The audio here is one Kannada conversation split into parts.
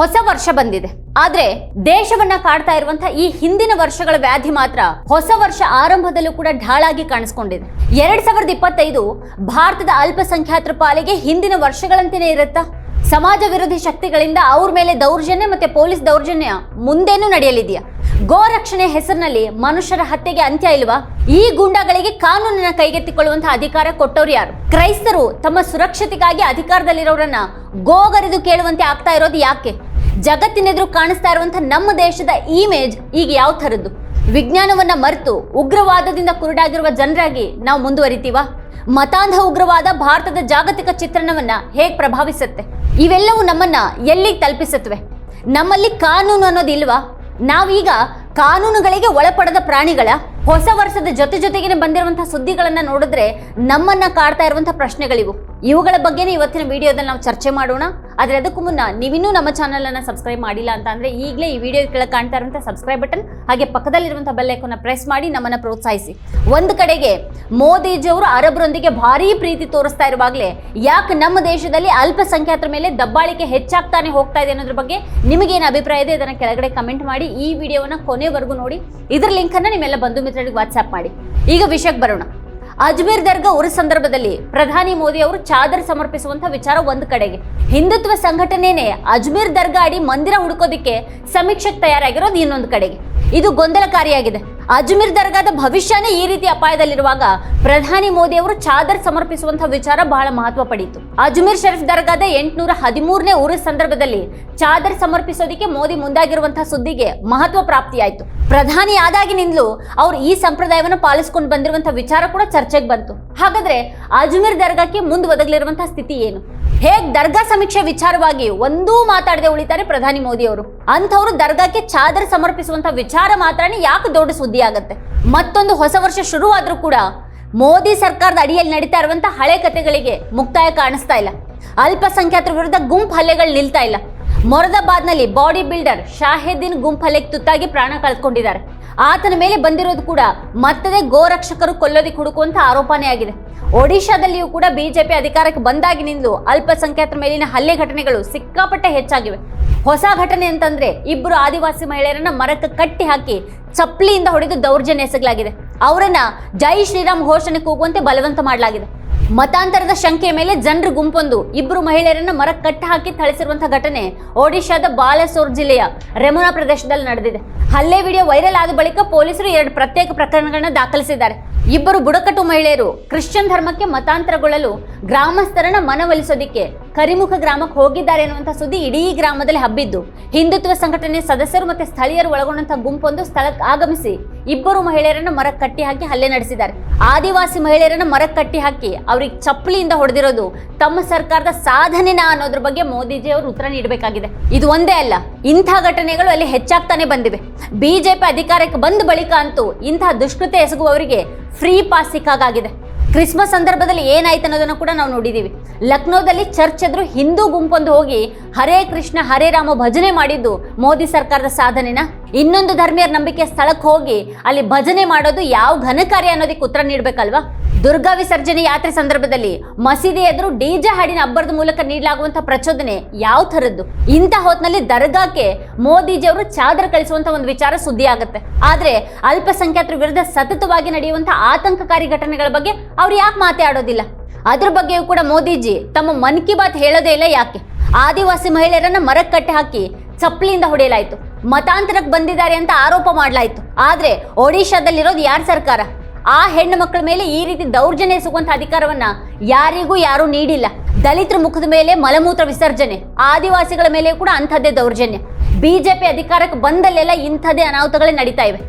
ಹೊಸ ವರ್ಷ ಬಂದಿದೆ. ಆದ್ರೆ ದೇಶವನ್ನ ಕಾಡ್ತಾ ಇರುವಂತಹ ಈ ಹಿಂದಿನ ವರ್ಷಗಳ ವ್ಯಾಧಿ ಮಾತ್ರ ಹೊಸ ವರ್ಷ ಆರಂಭದಲ್ಲೂ ಕೂಡ ಢಾಳಾಗಿ ಕಾಣಿಸ್ಕೊಂಡಿದೆ. ಎರಡ್ ಸಾವಿರದ ಇಪ್ಪತ್ತೈದು ಭಾರತದ ಅಲ್ಪಸಂಖ್ಯಾತರ ಪಾಲಿಗೆ ಹಿಂದಿನ ವರ್ಷಗಳಂತೆಯೇ ಇರುತ್ತಾ? ಸಮಾಜ ವಿರೋಧಿ ಶಕ್ತಿಗಳಿಂದ ಅವ್ರ ಮೇಲೆ ದೌರ್ಜನ್ಯ ಮತ್ತೆ ಪೊಲೀಸ್ ದೌರ್ಜನ್ಯ ಮುಂದೇನು ನಡೆಯಲಿದೆಯಾ? ಗೋ ರಕ್ಷಣೆ ಹೆಸರಿನಲ್ಲಿ ಮನುಷ್ಯರ ಹತ್ಯೆಗೆ ಅಂತ್ಯ ಇಲ್ವಾ? ಈ ಗುಂಡಗಳಿಗೆ ಕಾನೂನನ್ನ ಕೈಗೆತ್ತಿಕೊಳ್ಳುವಂತಹ ಅಧಿಕಾರ ಕೊಟ್ಟವ್ರು ಯಾರು? ಕ್ರೈಸ್ತರು ತಮ್ಮ ಸುರಕ್ಷತೆಗಾಗಿ ಅಧಿಕಾರದಲ್ಲಿರೋರನ್ನ ಗೋಗರಿದು ಕೇಳುವಂತೆ ಆಗ್ತಾ ಇರೋದು ಯಾಕೆ? ಜಗತ್ತಿನೆದುರು ಕಾಣಿಸ್ತಾ ಇರುವಂತಹ ನಮ್ಮ ದೇಶದ ಇಮೇಜ್ ಈಗ ಯಾವ ಥರದ್ದು? ವಿಜ್ಞಾನವನ್ನ ಮರೆತು ಉಗ್ರವಾದದಿಂದ ಕುರುಡಾಗಿರುವ ಜನರಾಗಿ ನಾವು ಮುಂದುವರಿತೀವ? ಮತಾಂಧ ಉಗ್ರವಾದ ಭಾರತದ ಜಾಗತಿಕ ಚಿತ್ರಣವನ್ನ ಹೇಗೆ ಪ್ರಭಾವಿಸುತ್ತೆ? ಇವೆಲ್ಲವೂ ನಮ್ಮನ್ನ ಎಲ್ಲಿಗೆ ತಲುಪಿಸುತ್ತವೆ? ನಮ್ಮಲ್ಲಿ ಕಾನೂನು ಅನ್ನೋದಿಲ್ವಾ ನಾವೀಗ ಕಾನೂನುಗಳಿಗೆ ಒಳಪಡದ ಪ್ರಾಣಿಗಳ ಹೊಸ ವರ್ಷದ ಜೊತೆ ಜೊತೆಗೇನೆ ಬಂದಿರುವಂತಹ ಸುದ್ದಿಗಳನ್ನ ನೋಡಿದ್ರೆ ನಮ್ಮನ್ನ ಕಾಡ್ತಾ ಇರುವಂತಹ ಪ್ರಶ್ನೆಗಳಿವು. ಇವುಗಳ ಬಗ್ಗೆನೇ ಇವತ್ತಿನ ವಿಡಿಯೋದಲ್ಲಿ ನಾವು ಚರ್ಚೆ ಮಾಡೋಣ. ಆದ್ರೆ ಅದಕ್ಕೂ ಮುನ್ನ ನೀವಿನ್ನೂ ನಮ್ಮ ಚಾನಲನ್ನು ಸಬ್ಸ್ಕ್ರೈಬ್ ಮಾಡಿಲ್ಲ ಅಂತ ಅಂದ್ರೆ ಈಗಲೇ ಈ ವಿಡಿಯೋ ಕೆಳಗೆ ಕಾಣ್ತಾ ಇರುವಂತಹ ಸಬ್ಸ್ಕ್ರೈಬ್ ಬಟನ್ ಹಾಗೆ ಪಕ್ಕದಲ್ಲಿರುವಂಥ ಬೆಲ್ ಐಕಾನ್ನ ಪ್ರೆಸ್ ಮಾಡಿ ನಮ್ಮನ್ನ ಪ್ರೋತ್ಸಾಹಿಸಿ. ಒಂದು ಕಡೆಗೆ ಮೋದಿಜಿಯವರು ಅರಬ್ರೊಂದಿಗೆ ಭಾರೀ ಪ್ರೀತಿ ತೋರಿಸ್ತಾ ಇರುವಾಗಲೇ ಯಾಕೆ ನಮ್ಮ ದೇಶದಲ್ಲಿ ಅಲ್ಪಸಂಖ್ಯಾತರ ಮೇಲೆ ದಬ್ಬಾಳಿಕೆ ಹೆಚ್ಚಾಗ್ತಾನೆ ಹೋಗ್ತಾ ಇದೆ ಅನ್ನೋದ್ರ ಬಗ್ಗೆ ನಿಮಗೇನು ಅಭಿಪ್ರಾಯ ಇದೆ ಇದನ್ನು ಕೆಳಗಡೆ ಕಮೆಂಟ್ ಮಾಡಿ, ಈ ವಿಡಿಯೋವನ್ನ ಕೊನೆವರೆಗೂ ನೋಡಿ. ಇದರ ಲಿಂಕನ್ನು ನಿಮ್ಮೆಲ್ಲ ಬಂಧು ಮಿತ್ರರಿಗೆ ವಾಟ್ಸಪ್ ಮಾಡಿ. ಈಗ ವಿಷಯಕ್ಕೆ ಬರೋಣ. ಅಜ್ಮೀರ್ ದರ್ಗಾ ಉರು ಸಂದರ್ಭದಲ್ಲಿ ಪ್ರಧಾನಿ ಮೋದಿ ಅವರು ಚಾದರ್ ಸಮರ್ಪಿಸುವಂತ ವಿಚಾರ ಒಂದು ಕಡೆಗೆ. ಹಿಂದುತ್ವ ಸಂಘಟನೆನೇ ಅಜ್ಮೀರ್ ದರ್ಗಾ ಅಡಿ ಮಂದಿರ ಹುಡುಕೋದಿಕ್ಕೆ ಸಮೀಕ್ಷೆಗೆ ತಯಾರಾಗಿರೋದು ಇನ್ನೊಂದು ಕಡೆಗೆ. ಇದು ಗೊಂದಲಕಾರಿಯಾಗಿದೆ. ಅಜ್ಮೀರ್ ದರ್ಗಾದ ಭವಿಷ್ಯನೇ ಈ ರೀತಿ ಅಪಾಯದಲ್ಲಿರುವಾಗ ಪ್ರಧಾನಿ ಮೋದಿ ಅವರು ಚಾದರ್ ಸಮರ್ಪಿಸುವಂತಹ ವಿಚಾರ ಬಹಳ ಮಹತ್ವ ಪಡೆಯಿತು ಅಜ್ಮೀರ್ ಶರೀಫ್ ದರ್ಗಾದ ಎಂಟುನೂರ ಹದಿಮೂರನೇ ಉರು ಸಂದರ್ಭದಲ್ಲಿ ಚಾದರ್ ಸಮರ್ಪಿಸೋದಿಕ್ಕೆ ಮೋದಿ ಮುಂದಾಗಿರುವಂತಹ ಸುದ್ದಿಗೆ ಮಹತ್ವ ಪ್ರಾಪ್ತಿಯಾಯಿತು. ಪ್ರಧಾನಿ ಆದಾಗಿನಿಂದಲೂ ಅವ್ರು ಈ ಸಂಪ್ರದಾಯವನ್ನು ಪಾಲಿಸ್ಕೊಂಡು ಬಂದಿರುವಂತಹ ವಿಚಾರ ಕೂಡ ಚರ್ಚೆಗೆ ಬಂತು. ಹಾಗಾದ್ರೆ ಅಜ್ಮೀರ್ ದರ್ಗಾಕ್ಕೆ ಮುಂದೆ ಒದಗಲಿರುವಂತಹ ಸ್ಥಿತಿ ಏನು? ಹೇಗ್ ದರ್ಗಾ ಸಮೀಕ್ಷೆ ವಿಚಾರವಾಗಿ ಒಂದೂ ಮಾತಾಡದೆ ಉಳಿತಾರೆ ಪ್ರಧಾನಿ ಮೋದಿ ಅವರು? ಅಂಥವ್ರು ದರ್ಗಾಕ್ಕೆ ಚಾದರ್ ಸಮರ್ಪಿಸುವಂತ ವಿಚಾರ ಮಾತ್ರನೇ ಯಾಕೆ ದೊಡ್ಡ ಸುದ್ದಿ ಆಗತ್ತೆ? ಮತ್ತೊಂದು ಹೊಸ ವರ್ಷ ಶುರುವಾದ್ರೂ ಕೂಡ ಮೋದಿ ಸರ್ಕಾರದ ಅಡಿಯಲ್ಲಿ ನಡೀತಾ ಇರುವಂತ ಹಳೆ ಕಥೆಗಳಿಗೆ ಮುಕ್ತಾಯ ಕಾಣಿಸ್ತಾ ಇಲ್ಲ. ಅಲ್ಪಸಂಖ್ಯಾತರ ವಿರುದ್ಧ ಗುಂಪು ಹಲ್ಲೆಗಳು ನಿಲ್ತಾ ಇಲ್ಲ. ಮೊರದಾಬಾದ್ನಲ್ಲಿ ಬಾಡಿ ಬಿಲ್ಡರ್ ಶಾಹಿದ್ದೀನ್ ಗುಂಪಲೆಗೆ ತುತ್ತಾಗಿ ಪ್ರಾಣ ಕಳೆದುಕೊಂಡಿದ್ದಾರೆ. ಆತನ ಮೇಲೆ ಬಂದಿರೋದು ಕೂಡ ಮತ್ತದೇ ಗೋರಕ್ಷಕರು ಕೊಲ್ಲೋದಿಕ್ಕೆ ಹುಡುಕುವಂತ ಆರೋಪನೇ ಆಗಿದೆ. ಒಡಿಶಾದಲ್ಲಿಯೂ ಕೂಡ ಬಿಜೆಪಿ ಅಧಿಕಾರಕ್ಕೆ ಬಂದಾಗಿನಿಂದಲೂ ಅಲ್ಪಸಂಖ್ಯಾತರ ಮೇಲಿನ ಹಲ್ಲೆ ಘಟನೆಗಳು ಸಿಕ್ಕಾಪಟ್ಟೆ ಹೆಚ್ಚಾಗಿವೆ. ಹೊಸ ಘಟನೆ ಅಂತಂದ್ರೆ ಇಬ್ಬರು ಆದಿವಾಸಿ ಮಹಿಳೆಯರನ್ನ ಮರಕ್ಕೆ ಕಟ್ಟಿ ಹಾಕಿ ಚಪ್ಪಲಿಯಿಂದ ಹೊಡೆದು ದೌರ್ಜನ್ಯ ಎಸಗಲಾಗಿದೆ. ಅವರನ್ನ ಜೈ ಶ್ರೀರಾಮ್ ಘೋಷಣೆ ಕೂಗುವಂತೆ ಬಲವಂತ ಮಾಡಲಾಗಿದೆ. ಮತಾಂತರದ ಶಂಕೆಯ ಮೇಲೆ ಜನರ ಗುಂಪೊಂದು. ಇಬ್ಬರು ಮಹಿಳೆಯರನ್ನ ಮರ ಕಟ್ಟ ಹಾಕಿ ಥಳಿಸಿರುವಂತಹ ಘಟನೆ ಒಡಿಶಾದ ಬಾಲಸೋರ್ ಜಿಲ್ಲೆಯ ರೆಮುನಾ ಪ್ರದೇಶದಲ್ಲಿ ನಡೆದಿದೆ. ಹಲ್ಲೆ ವಿಡಿಯೋ ವೈರಲ್ ಆದ ಬಳಿಕ ಪೊಲೀಸರು ಎರಡು ಪ್ರತ್ಯೇಕ ಪ್ರಕರಣಗಳನ್ನ ದಾಖಲಿಸಿದ್ದಾರೆ. ಇಬ್ಬರು ಬುಡಕಟ್ಟು ಮಹಿಳೆಯರು ಕ್ರಿಶ್ಚಿಯನ್ ಧರ್ಮಕ್ಕೆ ಮತಾಂತರಗೊಳ್ಳಲು ಗ್ರಾಮಸ್ಥರನ್ನ ಮನವೊಲಿಸೋದಿಕ್ಕೆ ಕರಿಮುಖ ಗ್ರಾಮಕ್ಕೆ ಹೋಗಿದ್ದಾರೆ ಅನ್ನುವಂಥ ಸುದ್ದಿ ಇಡೀ ಗ್ರಾಮದಲ್ಲಿ ಹಬ್ಬಿದ್ದು. ಹಿಂದುತ್ವ ಸಂಘಟನೆ ಸದಸ್ಯರು ಮತ್ತೆ ಸ್ಥಳೀಯರು ಒಳಗೊಂಡಂತಹ ಗುಂಪೊಂದು ಸ್ಥಳಕ್ಕೆ ಆಗಮಿಸಿ ಇಬ್ಬರು ಮಹಿಳೆಯರನ್ನು ಮರಕ್ಕೆ ಕಟ್ಟಿ ಹಾಕಿ ಹಲ್ಲೆ ನಡೆಸಿದ್ದಾರೆ. ಆದಿವಾಸಿ ಮಹಿಳೆಯರನ್ನು ಮರಕ್ಕೆ ಕಟ್ಟಿ ಹಾಕಿ ಅವ್ರಿಗೆ ಚಪ್ಪಲಿಯಿಂದ ಹೊಡೆದಿರೋದು ತಮ್ಮ ಸರ್ಕಾರದ ಸಾಧನೆನ ಅನ್ನೋದ್ರ ಬಗ್ಗೆ ಮೋದಿಜಿ ಅವರು ಉತ್ತರ ನೀಡಬೇಕಾಗಿದೆ. ಇದು ಒಂದೇ ಅಲ್ಲ, ಇಂಥ ಘಟನೆಗಳು ಅಲ್ಲಿ ಹೆಚ್ಚಾಗ್ತಾನೆ ಬಂದಿವೆ. ಬಿಜೆಪಿ ಅಧಿಕಾರಕ್ಕೆ ಬಂದ ಬಳಿಕ ಅಂತೂ ಇಂತಹ ದುಷ್ಕೃತ್ಯ ಎಸಗುವವರಿಗೆ ಫ್ರೀ ಪಾಸ್ ಸಿಕ್ಕಾಗಿದೆ ಕ್ರಿಸ್ಮಸ್ ಸಂದರ್ಭದಲ್ಲಿ ಏನಾಯ್ತು ಅನ್ನೋದನ್ನು ಕೂಡ ನಾವು ನೋಡಿದ್ದೀವಿ ಲಕ್ನೋದಲ್ಲಿ ಚರ್ಚ್ ಎದುರು ಹಿಂದೂ ಗುಂಪೊಂದು ಹೋಗಿ ಹರೇ ಕೃಷ್ಣ ಹರೇ ರಾಮ ಭಜನೆ ಮಾಡಿದ್ದು ಮೋದಿ ಸರ್ಕಾರದ ಸಾಧನೆನ? ಇನ್ನೊಂದು ಧರ್ಮೀಯರ ನಂಬಿಕೆ ಸ್ಥಳಕ್ಕೆ ಹೋಗಿ ಅಲ್ಲಿ ಭಜನೆ ಮಾಡೋದು ಯಾವ ಘನಕಾರ್ಯ ಅನ್ನೋದಕ್ಕೆ ಉತ್ತರ ನೀಡಬೇಕಲ್ವಾ? ದುರ್ಗಾ ವಿಸರ್ಜನೆ ಯಾತ್ರೆ ಸಂದರ್ಭದಲ್ಲಿ ಮಸೀದಿ ಎದುರು ಡಿಜೆ ಹಾಡಿನ ಅಬ್ಬರದ ಮೂಲಕ ನೀಡಲಾಗುವಂತಹ ಪ್ರಚೋದನೆ ಯಾವ ಥರದ್ದು? ಇಂಥ ಹೊತ್ತಿನಲ್ಲಿ ದರ್ಗಾಕ್ಕೆ ಮೋದಿಜಿ ಅವರು ಚಾದರ ಕಳಿಸುವಂತ ಒಂದು ವಿಚಾರ ಸುದ್ದಿ ಆಗುತ್ತೆ ಆದ್ರೆ ಅಲ್ಪಸಂಖ್ಯಾತರ ವಿರುದ್ಧ ಸತತವಾಗಿ ನಡೆಯುವಂತಹ ಆತಂಕಕಾರಿ ಘಟನೆಗಳ ಬಗ್ಗೆ ಅವ್ರು ಯಾಕೆ ಮಾತಾಡೋದಿಲ್ಲ? ಅದ್ರ ಬಗ್ಗೆಯೂ ಕೂಡ ಮೋದಿಜಿ ತಮ್ಮ ಮನ್ ಕಿ ಬಾತ್ ಹೇಳೋದೇ ಇಲ್ಲ ಯಾಕೆ? ಆದಿವಾಸಿ ಮಹಿಳೆಯರನ್ನ ಮರಕ್ಕೆ ಕಟ್ಟಿ ಹಾಕಿ ಚಪ್ಪಲಿಯಿಂದ ಹೊಡೆಯಲಾಯ್ತು. ಮತಾಂತರಕ್ಕೆ ಬಂದಿದ್ದಾರೆ ಅಂತ ಆರೋಪ ಮಾಡಲಾಯಿತು. ಆದರೆ ಒಡಿಶಾದಲ್ಲಿರೋದು ಯಾರ ಸರ್ಕಾರ? ಆ ಹೆಣ್ಣು ಮಕ್ಕಳ ಮೇಲೆ ಈ ರೀತಿ ದೌರ್ಜನ್ಯ ಎಸಗುವಂತ ಅಧಿಕಾರವನ್ನ ಯಾರಿಗೂ ಯಾರೂ ನೀಡಿಲ್ಲ. ದಲಿತರ ಮುಖದ ಮೇಲೆ ಮಲಮೂತ್ರ ವಿಸರ್ಜನೆ, ಆದಿವಾಸಿಗಳ ಮೇಲೆ ಕೂಡ ಅಂಥದ್ದೇ ದೌರ್ಜನ್ಯ. ಬಿಜೆಪಿ ಅಧಿಕಾರಕ್ಕೆ ಬಂದಲ್ಲೆಲ್ಲ ಇಂಥದ್ದೇ ಅನಾಹುತಗಳೇ ನಡೀತಾ ಇವೆ.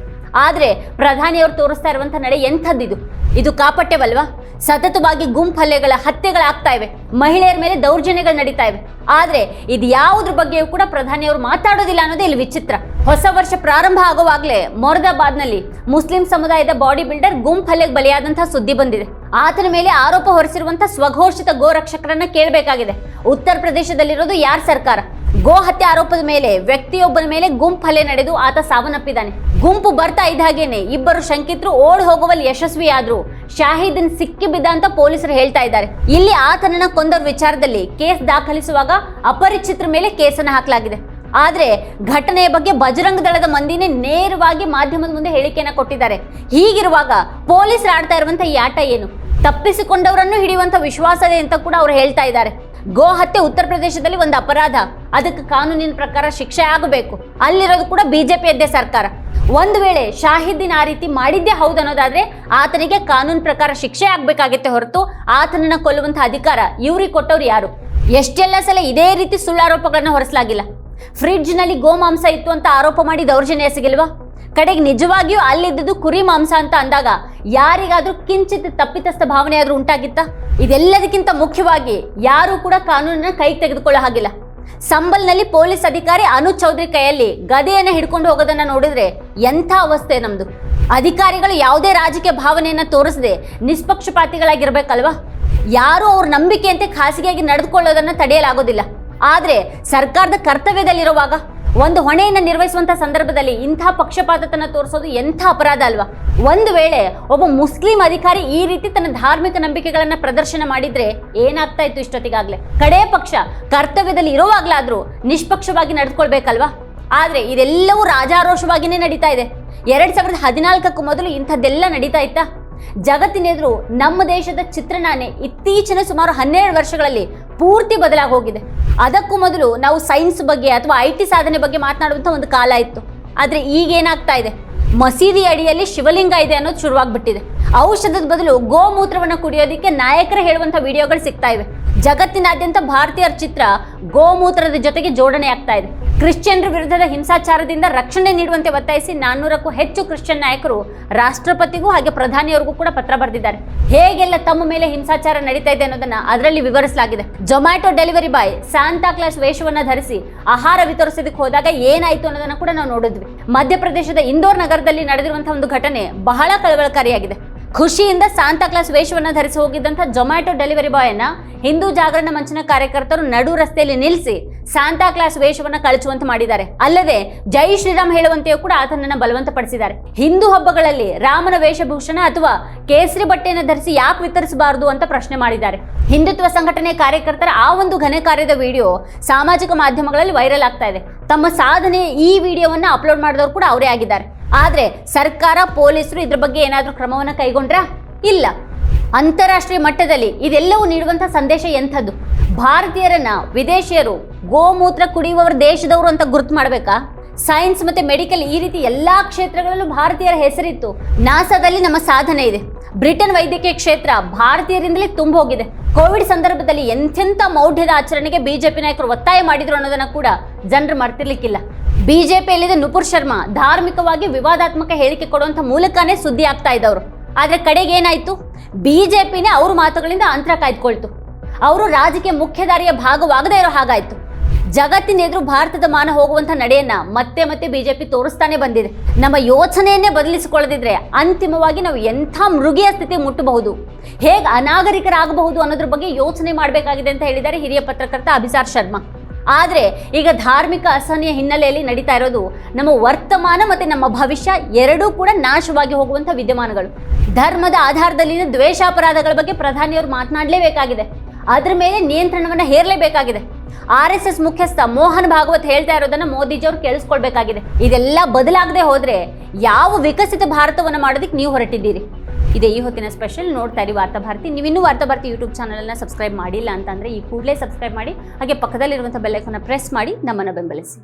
ಆದರೆ ಪ್ರಧಾನಿಯವರು ತೋರಿಸ್ತಾ ಇರುವಂಥ ನಡೆ ಎಂಥದ್ದಿದು? ಇದು ಕಾಪಟ್ಯವಲ್ವಾ? ಸತತವಾಗಿ ಗುಂಪು ಹಲ್ಲೆಗಳ ಹತ್ಯೆಗಳಾಗ್ತಾ ಇವೆ. ಮಹಿಳೆಯರ ಮೇಲೆ ದೌರ್ಜನ್ಯಗಳು ನಡೀತಾ ಇವೆ. ಆದರೆ ಇದು ಯಾವುದ್ರ ಬಗ್ಗೆಯೂ ಕೂಡ ಪ್ರಧಾನಿಯವರು ಮಾತಾಡೋದಿಲ್ಲ ಅನ್ನೋದೇ ಇಲ್ಲಿ ವಿಚಿತ್ರ. ಹೊಸ ವರ್ಷ ಪ್ರಾರಂಭ ಆಗುವಾಗಲೇ ಮೊರದಾಬಾದ್ನಲ್ಲಿ ಮುಸ್ಲಿಂ ಸಮುದಾಯದ ಬಾಡಿ ಬಿಲ್ಡರ್ ಗುಂಪು ಹಲ್ಲೆಗೆ ಬಲಿಯಾದಂತಹ ಸುದ್ದಿ ಬಂದಿದೆ. ಆತನ ಮೇಲೆ ಆರೋಪ ಹೊರಿಸಿರುವಂತಹ ಸ್ವಘೋಷಿತ ಗೋ ರಕ್ಷಕರನ್ನ ಕೇಳಬೇಕಾಗಿದೆ. ಉತ್ತರ ಪ್ರದೇಶದಲ್ಲಿರೋದು ಯಾರ ಸರ್ಕಾರ? ಗೋ ಹತ್ಯೆ ಆರೋಪದ ಮೇಲೆ ವ್ಯಕ್ತಿಯೊಬ್ಬನ ಮೇಲೆ ಗುಂಪು ಹಲ್ಲೆ ನಡೆದು ಆತ ಸಾವನ್ನಪ್ಪಿದ್ದಾನೆ. ಗುಂಪು ಬರ್ತಾ ಇದ್ದ ಹಾಗೇನೆ ಇಬ್ಬರು ಶಂಕಿತರು ಓಡ್ ಹೋಗುವಲ್ಲಿ ಯಶಸ್ವಿಯಾದ್ರು. ಶಾಹಿದನ್ ಸಿಕ್ಕಿ ಬಿದ್ದ ಅಂತ ಪೊಲೀಸರು ಹೇಳ್ತಾ ಇದ್ದಾರೆ. ಇಲ್ಲಿ ಆತನನ್ನ ಕೊಂದರ ವಿಚಾರದಲ್ಲಿ ಕೇಸ್ ದಾಖಲಿಸುವಾಗ ಅಪರಿಚಿತರ ಮೇಲೆ ಕೇಸನ್ನ ಹಾಕಲಾಗಿದೆ. ಆದ್ರೆ ಘಟನೆಯ ಬಗ್ಗೆ ಬಜರಂಗ ದಳದ ಮಂದಿನೇ ನೇರವಾಗಿ ಮಾಧ್ಯಮದ ಮುಂದೆ ಹೇಳಿಕೆಯನ್ನ ಕೊಟ್ಟಿದ್ದಾರೆ. ಹೀಗಿರುವಾಗ ಪೊಲೀಸರು ಆಡ್ತಾ ಇರುವಂತ ಈ ಆಟ ಏನು? ತಪ್ಪಿಸಿಕೊಂಡವರನ್ನು ಹಿಡಿಯುವಂತ ವಿಶ್ವಾಸ ಇದೆ ಅಂತ ಕೂಡ ಅವರು ಹೇಳ್ತಾ ಇದ್ದಾರೆ. ಗೋ ಹತ್ಯೆ ಉತ್ತರ ಪ್ರದೇಶದಲ್ಲಿ ಒಂದು ಅಪರಾಧ. ಅದಕ್ಕೆ ಕಾನೂನಿನ ಪ್ರಕಾರ ಶಿಕ್ಷೆ ಆಗಬೇಕು. ಅಲ್ಲಿರೋದು ಕೂಡ ಬಿ ಜೆ ಪಿಯದ್ದೇ ಸರ್ಕಾರ. ಒಂದು ವೇಳೆ ಶಾಹಿದ್ದೀನ್ ಆ ರೀತಿ ಮಾಡಿದ್ದೇ ಹೌದು ಅನ್ನೋದಾದ್ರೆ ಆತನಿಗೆ ಕಾನೂನು ಪ್ರಕಾರ ಶಿಕ್ಷೆ ಆಗ್ಬೇಕಾಗಿತ್ತೆ ಹೊರತು ಆತನನ್ನ ಕೊಲ್ಲುವಂತಹ ಅಧಿಕಾರ ಇವ್ರಿಗೆ ಕೊಟ್ಟವ್ರು ಯಾರು? ಎಷ್ಟೆಲ್ಲ ಸಲ ಇದೇ ರೀತಿ ಸುಳ್ಳಾರೋಪಗಳನ್ನ ಹೊರಸಲಾಗಿಲ್ಲ. ಫ್ರಿಡ್ಜ್ನಲ್ಲಿ ಗೋಮಾಂಸ ಇತ್ತು ಅಂತ ಆರೋಪ ಮಾಡಿ ದೌರ್ಜನ್ಯ ಎಸಗಿಲ್ವಾ? ಕಡೆಗೆ ನಿಜವಾಗಿಯೂ ಅಲ್ಲಿದ್ದುದು ಕುರಿ ಮಾಂಸ ಅಂತ ಅಂದಾಗ ಯಾರಿಗಾದ್ರೂ ಕಿಂಚಿತ್ ತಪ್ಪಿತಸ್ಥ ಭಾವನೆ ಆದ್ರೂ ಉಂಟಾಗಿತ್ತ? ಇದೆಲ್ಲದಕ್ಕಿಂತ ಮುಖ್ಯವಾಗಿ ಯಾರು ಕೂಡ ಕಾನೂನನ್ನ ಕೈಗೆ ತೆಗೆದುಕೊಳ್ಳೋ ಹಾಗಿಲ್ಲ. ಸಂಬಲ್ನಲ್ಲಿ ಪೊಲೀಸ್ ಅಧಿಕಾರಿ ಅನು ಚೌಧರಿ ಕೈಯಲ್ಲಿ ಗದೆಯನ್ನು ಹಿಡ್ಕೊಂಡು ಹೋಗೋದನ್ನ ನೋಡಿದ್ರೆ ಎಂಥ ಅವಸ್ಥೆ ನಮ್ದು. ಅಧಿಕಾರಿಗಳು ಯಾವುದೇ ರಾಜಕೀಯ ಭಾವನೆಯನ್ನ ತೋರಿಸದೆ ನಿಷ್ಪಕ್ಷಪಾತಿಗಳಾಗಿರ್ಬೇಕಲ್ವಾ? ಯಾರು ಅವ್ರ ನಂಬಿಕೆಯಂತೆ ಖಾಸಗಿಯಾಗಿ ನಡೆದುಕೊಳ್ಳೋದನ್ನ ತಡೆಯಲಾಗೋದಿಲ್ಲ. ಆದ್ರೆ ಸರ್ಕಾರದ ಕರ್ತವ್ಯದಲ್ಲಿರುವಾಗ ಒಂದು ಹೊಣೆಯನ್ನು ನಿರ್ವಹಿಸುವಂಥ ಸಂದರ್ಭದಲ್ಲಿ ಇಂಥ ಪಕ್ಷಪಾತತನ ತೋರಿಸೋದು ಎಂಥ ಅಪರಾಧ ಅಲ್ವಾ? ಒಂದು ವೇಳೆ ಒಬ್ಬ ಮುಸ್ಲಿಂ ಅಧಿಕಾರಿ ಈ ರೀತಿ ತನ್ನ ಧಾರ್ಮಿಕ ನಂಬಿಕೆಗಳನ್ನ ಪ್ರದರ್ಶನ ಮಾಡಿದ್ರೆ ಏನಾಗ್ತಾ ಇತ್ತು ಇಷ್ಟೊತ್ತಿಗಾಗಲೇ? ಕಡೇ ಪಕ್ಷ ಕರ್ತವ್ಯದಲ್ಲಿ ಇರುವಾಗ್ಲಾದ್ರೂ ನಿಷ್ಪಕ್ಷವಾಗಿ ನಡೆದುಕೊಳ್ಬೇಕಲ್ವಾ? ಆದ್ರೆ ಇದೆಲ್ಲವೂ ರಾಜಾರೋಷವಾಗಿನೇ ನಡೀತಾ ಇದೆ. ಎರಡು ಸಾವಿರದ ಹದಿನಾಲ್ಕಕ್ಕೂ ಮೊದಲು ಇಂಥದ್ದೆಲ್ಲ ನಡೀತಾ ಇತ್ತಾ? ಜಗತ್ತಿನೆದುರು ನಮ್ಮ ದೇಶದ ಚಿತ್ರಣನೇ ಇತ್ತೀಚಿನ ಸುಮಾರು ಹನ್ನೆರಡು ವರ್ಷಗಳಲ್ಲಿ ಪೂರ್ತಿ ಬದಲಾಗಿ ಹೋಗಿದೆ ಅದಕ್ಕೂ ಮೊದಲು ನಾವು ಸೈನ್ಸ್ ಬಗ್ಗೆ ಅಥವಾ ಐ ಟಿ ಸಾಧನೆ ಬಗ್ಗೆ ಮಾತನಾಡುವಂಥ ಒಂದು ಕಾಲ ಇತ್ತು. ಆದರೆ ಈಗೇನಾಗ್ತಾ ಇದೆ? ಮಸೀದಿ ಅಡಿಯಲ್ಲಿ ಶಿವಲಿಂಗ ಇದೆ ಅನ್ನೋದು ಶುರುವಾಗ್ಬಿಟ್ಟಿದೆ. ಔಷಧದ ಬದಲು ಗೋಮೂತ್ರವನ್ನು ಕುಡಿಯೋದಕ್ಕೆ ನಾಯಕರು ಹೇಳುವಂಥ ವಿಡಿಯೋಗಳು ಸಿಗ್ತಾ ಇವೆ. ಜಗತ್ತಿನಾದ್ಯಂತ ಭಾರತೀಯರ ಚಿತ್ರ ಗೋಮೂತ್ರದ ಜೊತೆಗೆ ಜೋಡಣೆ ಆಗ್ತಾ ಇದೆ. ಕ್ರಿಶ್ಚಿಯನ್ರ ವಿರುದ್ಧದ ಹಿಂಸಾಚಾರದಿಂದ ರಕ್ಷಣೆ ನೀಡುವಂತೆ ಒತ್ತಾಯಿಸಿ ನಾನ್ನೂರಕ್ಕೂ ಹೆಚ್ಚು ಕ್ರಿಶ್ಚಿಯನ್ ನಾಯಕರು ರಾಷ್ಟ್ರಪತಿಗೂ ಹಾಗೆ ಪ್ರಧಾನಿಯವರಿಗೂ ಕೂಡ ಪತ್ರ ಬರೆದಿದ್ದಾರೆ. ಹೇಗೆಲ್ಲ ತಮ್ಮ ಮೇಲೆ ಹಿಂಸಾಚಾರ ನಡೀತಾ ಇದೆ ಅನ್ನೋದನ್ನ ಅದರಲ್ಲಿ ವಿವರಿಸಲಾಗಿದೆ. Zomato delivery boy Santa Claus ವೇಷವನ್ನ ಧರಿಸಿ ಆಹಾರ ವಿತರಿಸೋದಕ್ಕೆ ಹೋದಾಗ ಏನಾಯ್ತು ಅನ್ನೋದನ್ನ ಕೂಡ ನಾವು ನೋಡಿದ್ವಿ. ಮಧ್ಯಪ್ರದೇಶದ ಇಂದೋರ್ ನಗರದಲ್ಲಿ ನಡೆದಿರುವಂತಹ ಒಂದು ಘಟನೆ ಬಹಳ ಕಳವಳಕಾರಿಯಾಗಿದೆ. ಖುಷಿಯಿಂದ ಸಾಂತಾ ಕ್ಲಾಸ್ ವೇಷವನ್ನು ಧರಿಸಿ ಹೋಗಿದ್ದಂಥ ಜೊಮ್ಯಾಟೊ ಡೆಲಿವರಿ ಬಾಯ್ ಅನ್ನ ಹಿಂದೂ ಜಾಗರಣ ಮಂಚನ ಕಾರ್ಯಕರ್ತರು ನಡು ರಸ್ತೆಯಲ್ಲಿ ನಿಲ್ಲಿಸಿ ಸಾಂತಾ ಕ್ಲಾಸ್ ವೇಷವನ್ನು ಕಳಚುವಂತೆ ಮಾಡಿದ್ದಾರೆ. ಅಲ್ಲದೆ ಜೈ ಶ್ರೀರಾಮ್ ಹೇಳುವಂತೆಯೂ ಕೂಡ ಆತನನ್ನು ಬಲವಂತಪಡಿಸಿದ್ದಾರೆ. ಹಿಂದೂ ಹಬ್ಬಗಳಲ್ಲಿ ರಾಮನ ವೇಷಭೂಷಣ ಅಥವಾ ಕೇಸರಿ ಬಟ್ಟೆಯನ್ನು ಧರಿಸಿ ಯಾಕೆ ವಿತರಿಸಬಾರದು ಅಂತ ಪ್ರಶ್ನೆ ಮಾಡಿದ್ದಾರೆ. ಹಿಂದುತ್ವ ಸಂಘಟನೆ ಕಾರ್ಯಕರ್ತರ ಆ ಒಂದು ಘನ ಕಾರ್ಯದ ವಿಡಿಯೋ ಸಾಮಾಜಿಕ ಮಾಧ್ಯಮಗಳಲ್ಲಿ ವೈರಲ್ ಆಗ್ತಾ ಇದೆ. ತಮ್ಮ ಸಾಧನೆ ಈ ವಿಡಿಯೋವನ್ನು ಅಪ್ಲೋಡ್ ಮಾಡಿದವರು ಕೂಡ ಅವರೇ ಆಗಿದ್ದಾರೆ. ಆದ್ರೆ ಸರ್ಕಾರ, ಪೊಲೀಸರು ಇದ್ರ ಬಗ್ಗೆ ಏನಾದರೂ ಕ್ರಮವನ್ನು ಕೈಗೊಂಡ್ರಾ? ಇಲ್ಲ. ಅಂತಾರಾಷ್ಟ್ರೀಯ ಮಟ್ಟದಲ್ಲಿ ಇದೆಲ್ಲವೂ ನೀಡುವಂಥ ಸಂದೇಶ ಎಂಥದ್ದು? ಭಾರತೀಯರನ್ನ, ವಿದೇಶಿಯರು, ಗೋಮೂತ್ರ ಕುಡಿಯುವವರ ದೇಶದವರು ಅಂತ ಗುರುತು ಮಾಡಬೇಕಾ? ಸೈನ್ಸ್ ಮತ್ತು ಮೆಡಿಕಲ್ ಈ ರೀತಿ ಎಲ್ಲ ಕ್ಷೇತ್ರಗಳಲ್ಲೂ ಭಾರತೀಯರ ಹೆಸರಿತ್ತು. ನಾಸಾದಲ್ಲಿ ನಮ್ಮ ಸಾಧನೆ ಇದೆ. ಬ್ರಿಟನ್ ವೈದ್ಯಕೀಯ ಕ್ಷೇತ್ರ ಭಾರತೀಯರಿಂದಲೇ ತುಂಬ ಹೋಗಿದೆ. ಕೋವಿಡ್ ಸಂದರ್ಭದಲ್ಲಿ ಎಂಥೆಂಥ ಮೌಢ್ಯದ ಆಚರಣೆಗೆ ಬಿಜೆಪಿ ನಾಯಕರು ಒತ್ತಾಯ ಮಾಡಿದ್ರು ಅನ್ನೋದನ್ನು ಕೂಡ ಜನರು ಮರ್ತಿರ್ಲಿಕ್ಕಿಲ್ಲ. ಬಿಜೆಪಿಯಲ್ಲಿದೆ ನುಪುರ್ ಶರ್ಮಾ ಧಾರ್ಮಿಕವಾಗಿ ವಿವಾದಾತ್ಮಕ ಹೇಳಿಕೆ ಕೊಡುವಂಥ ಮೂಲಕನೇ ಸುದ್ದಿ ಆಗ್ತಾ ಇದ್ದವರು. ಆದ್ರೆ ಕಡೆಗೆ ಏನಾಯ್ತು? ಬಿಜೆಪಿನೇ ಅವ್ರ ಮಾತುಗಳಿಂದ ಅಂತರ ಕಾಯ್ದುಕೊಳ್ತು. ಅವರು ರಾಜಕೀಯ ಮುಖ್ಯಧಾರಿಯ ಭಾಗವಾಗದೇ ಇರೋ ಹಾಗಾಯ್ತು. ಜಗತ್ತಿನ ಎದುರು ಭಾರತದ ಮಾನ ಹೋಗುವಂತ ನಡೆಯನ್ನ ಮತ್ತೆ ಮತ್ತೆ ಬಿಜೆಪಿ ತೋರಿಸ್ತಾನೆ ಬಂದಿದೆ. ನಮ್ಮ ಯೋಚನೆಯನ್ನೇ ಬದಲಿಸಿಕೊಳ್ಳದಿದ್ರೆ ಅಂತಿಮವಾಗಿ ನಾವು ಎಂಥ ಮೃಗಿಯ ಸ್ಥಿತಿ ಮುಟ್ಟಬಹುದು? ಹೇಗೆ ಅನಾಗರಿಕರಾಗಬಹುದು ಅನ್ನೋದ್ರ ಬಗ್ಗೆ ಯೋಚನೆ ಮಾಡಬೇಕಾಗಿದೆ ಅಂತ ಹೇಳಿದ್ದಾರೆ ಹಿರಿಯ ಪತ್ರಕರ್ತ ಅಭಿಸಾರ್ ಶರ್ಮಾ. ಆದರೆ ಈಗ ಧಾರ್ಮಿಕ ಅಸಹನೆಯ ಹಿನ್ನೆಲೆಯಲ್ಲಿ ನಡೀತಾ ಇರೋದು ನಮ್ಮ ವರ್ತಮಾನ ಮತ್ತು ನಮ್ಮ ಭವಿಷ್ಯ ಎರಡೂ ಕೂಡ ನಾಶವಾಗಿ ಹೋಗುವಂಥ ವಿದ್ಯಮಾನಗಳು. ಧರ್ಮದ ಆಧಾರದಲ್ಲಿನ ದ್ವೇಷಾಪರಾಧಗಳ ಬಗ್ಗೆ ಪ್ರಧಾನಿಯವರು ಮಾತನಾಡಲೇಬೇಕಾಗಿದೆ. ಅದರ ಮೇಲೆ ನಿಯಂತ್ರಣವನ್ನು ಹೇರಲೇಬೇಕಾಗಿದೆ. ಆರ್ ಎಸ್ ಎಸ್ ಮುಖ್ಯಸ್ಥ ಮೋಹನ್ ಭಾಗವತ್ ಹೇಳ್ತಾ ಇರೋದನ್ನ ಮೋದಿಜಿಯವರು ಕೇಳಿಸ್ಕೊಳ್ಬೇಕಾಗಿದೆ. ಇದೆಲ್ಲ ಬದಲಾಗದೆ ಹೋದರೆ ಯಾವ ವಿಕಸಿತ ಭಾರತವನ್ನು ಮಾಡೋದಕ್ಕೆ ನೀವು ಹೊರಟಿದ್ದೀರಿ? ಇದೇ ಈ ಹೊತ್ತಿನ ಸ್ಪೆಷಲ್. ನೋಡ್ತಾ ಇರಿ ವಾರ್ತಾ ಭಾರತಿ. ನೀವಿನ್ನೂ ವಾರ್ತಾ ಭಾರತಿ ಯೂಟ್ಯೂಬ್ ಚಾನಲನ್ನು ಸಬ್ಸ್ಕ್ರೈಬ್ ಮಾಡಿಲ್ಲ ಅಂತಂದ್ರೆ ಈ ಕೂಡಲೇ ಸಬ್ಸ್ಕ್ರೈಬ್ ಮಾಡಿ, ಹಾಗೆ ಪಕ್ಕದಲ್ಲಿರುವಂಥ ಬೆಲ್ಲೈಕನ್ನ ಪ್ರೆಸ್ ಮಾಡಿ ನಮ್ಮನ್ನು ಬೆಂಬಲಿಸಿ.